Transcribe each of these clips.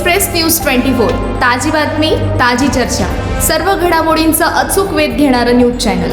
Express news twenty four. ताजी बातमी ताजी चर्चा. सर्व घडामोडींचा अचूक वेध घेणारं न्यूज चॅनल.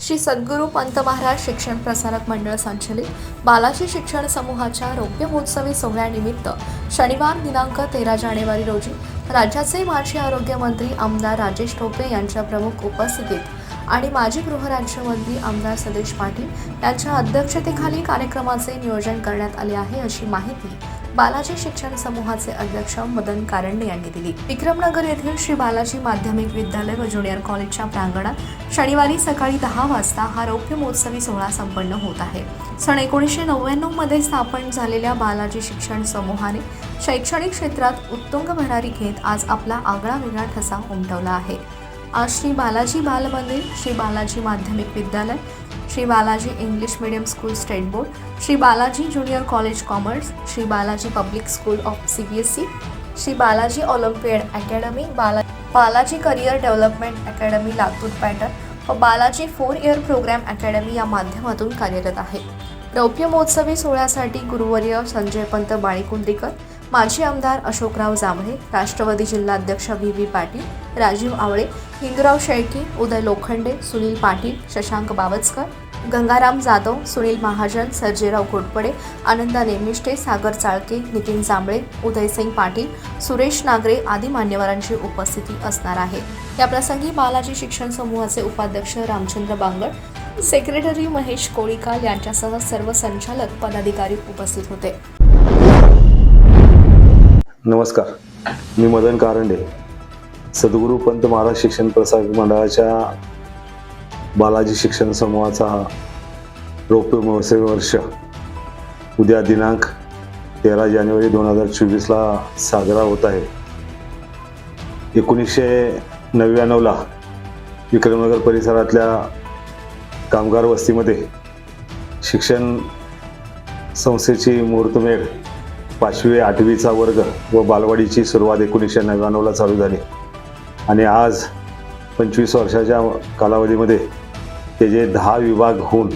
श्री सद्गुरू पंत महाराज शिक्षण प्रसारक मंडळ संचलित बालाजी शिक्षण समूहाच्या रौप्य महोत्सवी सोहळ्यानिमित्त शनिवार दिनांक तेरा जानेवारी रोजी राज्याचे माजी आरोग्यमंत्री आमदार राजेश टोपे यांच्या प्रमुख उपस्थितीत आणि माजी गृहराज्यमंत्री आमदार सदेश पाटील यांच्या अध्यक्षतेखाली कार्यक्रमाचे नियोजन करण्यात आले आहे अशी माहिती बालाजी शिक्षण समूहाचे अध्यक्ष मदन कारंडे यांनी दिली. विक्रमनगर येथील श्री बालाजी माध्यमिक विद्यालय व ज्युनियर कॉलेजच्या प्रांगणात शनिवारी सकाळी दहा वाजता हा रौप्य महोत्सवी सोहळा संपन्न होत आहे. सन एकोणीसशे नव्याण्णवमध्ये स्थापन झालेल्या बालाजी शिक्षण समूहाने शैक्षणिक क्षेत्रात उत्तुंग भरारी घेत आज आपला आगळा वेगळा ठसा उमटवला आहे. आज श्री बालाजी बाल मंदिर श्री बालाजी माध्यमिक विद्यालय Shri Balaji English medium school state board Shri Balaji junior college commerce Shri Balaji public school of C B S E Shri Balaji olympiad academy Bala Balaji career development academy Latur pattern व Balaji four year programme academy या माध्यमातून कार्यरत आहे. रौप्य महोत्सवी सोहळ्यासाठी गुरुवर्य संजय पंत बाळीकुंद्रीकर माजी आमदार अशोकराव जांभळे राष्ट्रवादी जिल्हाध्यक्ष व्ही. व्ही. पाटील राजीव आवळे हिंदूराव शेळके उदय लोखंडे सुनील पाटील शशांक बावचकर गंगाराम जाधव सुनील महाजन सर्जेराव घोटपडे आनंदा नेमिष्टे सागर चाळके नितीन जांभळे उदयसिंग पाटील सुरेश नागरे आदी मान्यवरांची उपस्थिती असणार आहे. याप्रसंगी बालाजी शिक्षण समूहाचे उपाध्यक्ष रामचंद्र बांगड सेक्रेटरी महेश कोळीकाल यांच्यासह सर्व संचालक पदाधिकारी उपस्थित होते. नमस्कार. मी मदन कारंडे. सद्गुरू पंत महाराज शिक्षण प्रसार मंडळाच्या बालाजी शिक्षण समूहाचा रौप्य महोत्सवी वर्ष उद्या दिनांक तेरा जानेवारी दोन हजार चोवीसला साजरा होत आहे. एकोणीसशे नव्याण्णवला विक्रमनगर परिसरातल्या कामगार वस्तीमध्ये शिक्षण संस्थेची मुहूर्तमेढ पाचवी आठवीचा वर्ग व बालवाडीची सुरुवात एकोणीसशे नव्याण्णवला चालू झाली. आणि आज पंचवीस वर्षाच्या कालावधीमध्ये त्याचे दहा विभाग होऊन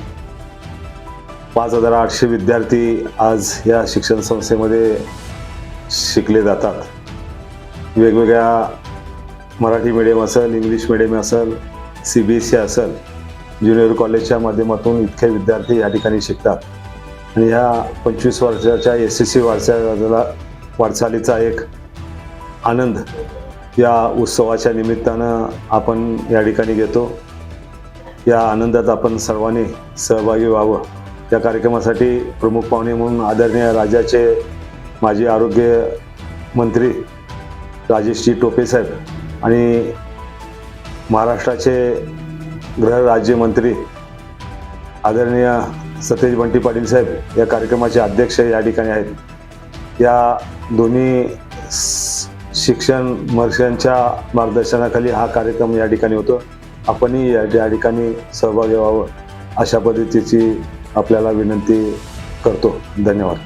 पाच हजार आठशे विद्यार्थी आज या शिक्षण संस्थेमध्ये शिकले जातात. वेगवेगळ्या मराठी मिडियम असेल इंग्लिश मिडियम असेल सी बी एस सी असेल ज्युनियर कॉलेजच्या माध्यमातून इतके विद्यार्थी या ठिकाणी शिकतात. आणि ह्या पंचवीस वर्षाच्या एस एस सी वारसा वाटचालीचा एक आनंद या उत्सवाच्या निमित्तानं आपण या ठिकाणी घेतो. या आनंदात आपण सर्वांनी सहभागी व्हावं. या कार्यक्रमासाठी प्रमुख पाहुणे म्हणून आदरणीय राज्याचे माजी आरोग्य मंत्री राजेशजी टोपे साहेब आणि महाराष्ट्राचे गृहराज्यमंत्री आदरणीय सतेज बंटी पाटील साहेब या कार्यक्रमाचे अध्यक्ष या ठिकाणी आहेत. या दोन्ही शिक्षण मर्शांच्या मार्गदर्शनाखाली हा कार्यक्रम या ठिकाणी होतो. आपणही या या ठिकाणी सहभागी व्हावं अशा पद्धतीची आपल्याला विनंती करतो. धन्यवाद.